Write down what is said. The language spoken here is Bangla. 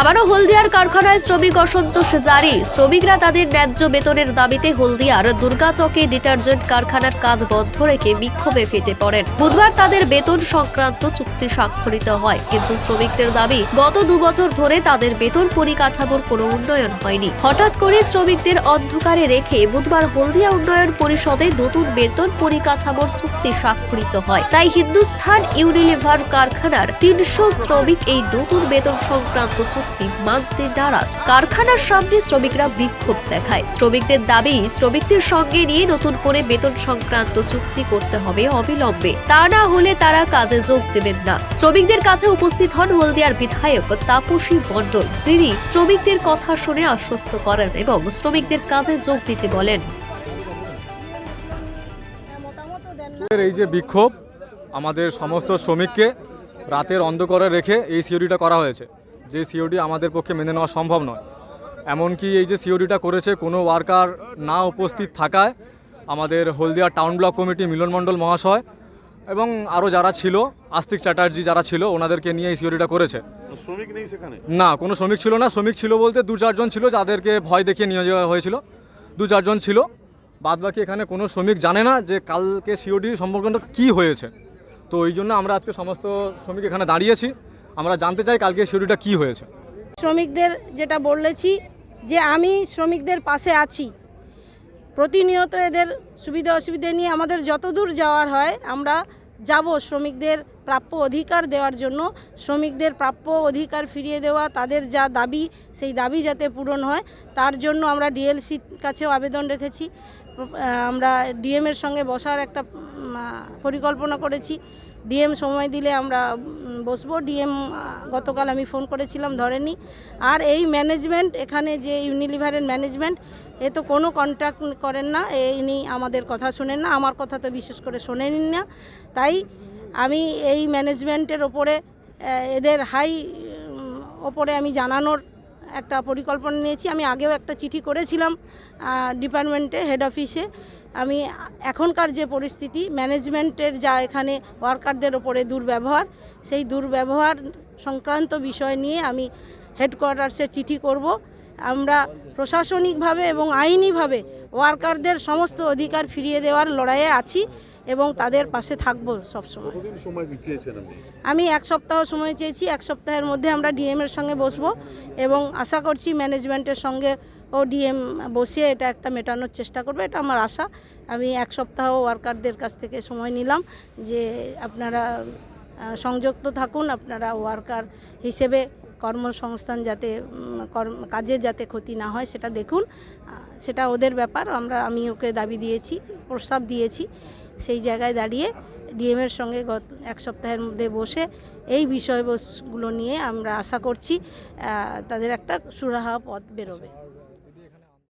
আবারও হলদিয়ার কারখানায় শ্রমিক অসন্তোষ জারি। শ্রমিকরা তাদের ন্যায্য বেতনের দাবিতে হলদিয়ার দুর্গাচকে ডিটারজেন্ট কারখানার কাজ বন্ধ রেখে বিক্ষোভে ফেটে পড়েন। বুধবার তাদের বেতন সংক্রান্ত চুক্তি স্বাক্ষরিত হয়, কিন্তু শ্রমিকদের দাবি, গত দুবছর ধরে তাদের বেতন পরিকাঠামোর কোনো উন্নয়ন হয়নি। হঠাৎ করে শ্রমিকদের অন্ধকারে রেখে বুধবার হলদিয়া উন্নয়ন পরিষদে নতুন বেতন পরিকাঠামোর চুক্তি স্বাক্ষরিত হয়। তাই হিন্দুস্থান ইউনিলিভার কারখানার তিনশো শ্রমিক এই নতুন বেতন সংক্রান্ত চুক্তি মানতে নারাজ। কারখানার সামনে শ্রমিকরা বিক্ষোভ দেখায়। শ্রমিকদের দাবি, শ্রমিকদের সঙ্গে নিয়ে নতুন করে বেতন সংক্রান্ত চুক্তি করতে হবে অবিলম্বে। তা না হলে তারা কাজে যোগ দেবেন না। শ্রমিকদের কাছে উপস্থিত হন হলদিয়ার বিধায়ক তাপসী মণ্ডল। তিনি শ্রমিকদের কথা শুনে আশ্বস্ত করেন এবং শ্রমিকদের কাজে যোগ দিতে বলেন। এই যে বিক্ষোভ, আমাদের সমস্ত শ্রমিককে রাতের অন্ধকারে রেখে এই সিওডিটা করা হয়েছে। যে সিওডি আমাদের পক্ষে মেনে নেওয়া সম্ভব নয়। এমনকি এই যে সিওডিটা করেছে কোনো ওয়ার্কার না উপস্থিত থাকায় আমাদের Haldia town block committee Milan Mondal মহাশয় এবং আরও যারা ছিল আস্তিক চ্যাটার্জি যারা ছিল ওনাদেরকে নিয়ে এই সিওডিটা করেছে। শ্রমিক নেই সেখানে? না কোনো শ্রমিক ছিল না। শ্রমিক ছিল বলতে দু চারজন ছিল যাদেরকে ভয় দেখিয়ে নিয়ে যাওয়া হয়েছিল। দু চারজন ছিল। বাদ বাকি এখানে কোনো শ্রমিক জানে না যে কালকে সিওডি সম্পর্কটা কী হয়েছে। তো ওই জন্য আমরা আজকে সমস্ত শ্রমিক এখানে দাঁড়িয়েছি। আমরা জানতে চাই কালকে সিওডিটা কী হয়েছে। শ্রমিকদের যেটা বলেছি, যে আমি শ্রমিকদের পাশে আছি। প্রতিনিয়ত এদের সুবিধা অসুবিধে নিয়ে আমাদের যতদূর যাওয়ার হয়, আমরা যাব শ্রমিকদের প্রাপ্য অধিকার দেওয়ার জন্য। শ্রমিকদের প্রাপ্য অধিকার ফিরিয়ে দেওয়া তাদের যা দাবি, সেই দাবি যাতে পূরণ হয়, তার জন্য আমরা ডিএলসির কাছেও আবেদন রেখেছি। আমরা ডিএমের সঙ্গে বসার একটা পরিকল্পনা করেছি। ডিএম সময় দিলে আমরা বসবো। ডিএম গতকাল আমি ফোন করেছিলাম, ধরেনি। আর এই ম্যানেজমেন্ট, এখানে যে ইউনিলিভারের ম্যানেজমেন্ট, এ তো কোনো কন্ট্রাক্ট করেন না ইনি আমাদের কথা শোনেন না, আমার কথা তো বিশেষ করে শোনেন না। তাই আমি এই ম্যানেজমেন্টের ওপরে এদের হাই ওপরে আমি জানানোর একটা পরিকল্পনা নিয়েছি। আমি আগেও একটা চিঠি করেছিলাম ডিপার্টমেন্টে, হেড অফিসে। আমি এখনকার যে পরিস্থিতি ম্যানেজমেন্টের যা এখানে ওয়ার্কারদের ওপরে দুর্ব্যবহার, সেই দুর্ব্যবহার সংক্রান্ত বিষয় নিয়ে আমি হেডকোয়ার্টার্সে চিঠি করব। আমরা প্রশাসনিকভাবে এবং আইনিভাবে ওয়ার্কারদের সমস্ত অধিকার ফিরিয়ে দেওয়ার লড়াইয়ে আছি এবং তাদের পাশে থাকব সবসময়। সময় আমি এক সপ্তাহ সময় চেয়েছি এক সপ্তাহের মধ্যে আমরা ডিএমের সঙ্গে বসবো এবং আশা করছি ম্যানেজমেন্টের সঙ্গে ও ডিএম বসিয়ে এটা একটা মেটানোর চেষ্টা করবে এটা আমার আশা। আমি এক সপ্তাহ ওয়ার্কারদের কাছ থেকে সময় নিলাম যে আপনারা সংযুক্ত থাকুন আপনারা ওয়ার্কার হিসেবে কর্মসংস্থান যাতে কাজে যাতে ক্ষতি না হয়, সেটা দেখুন। সেটা ওদের ব্যাপার, আমরা, আমি ওকে দাবি দিয়েছি, প্রস্তাব দিয়েছি, সেই জায়গায় দাঁড়িয়ে ডিএমের সঙ্গে গত এক সপ্তাহের মধ্যে বসে এই বিষয়বস্তুগুলো নিয়ে আমরা আশা করছি তাদের একটা সুরাহা পথ বেরোবে।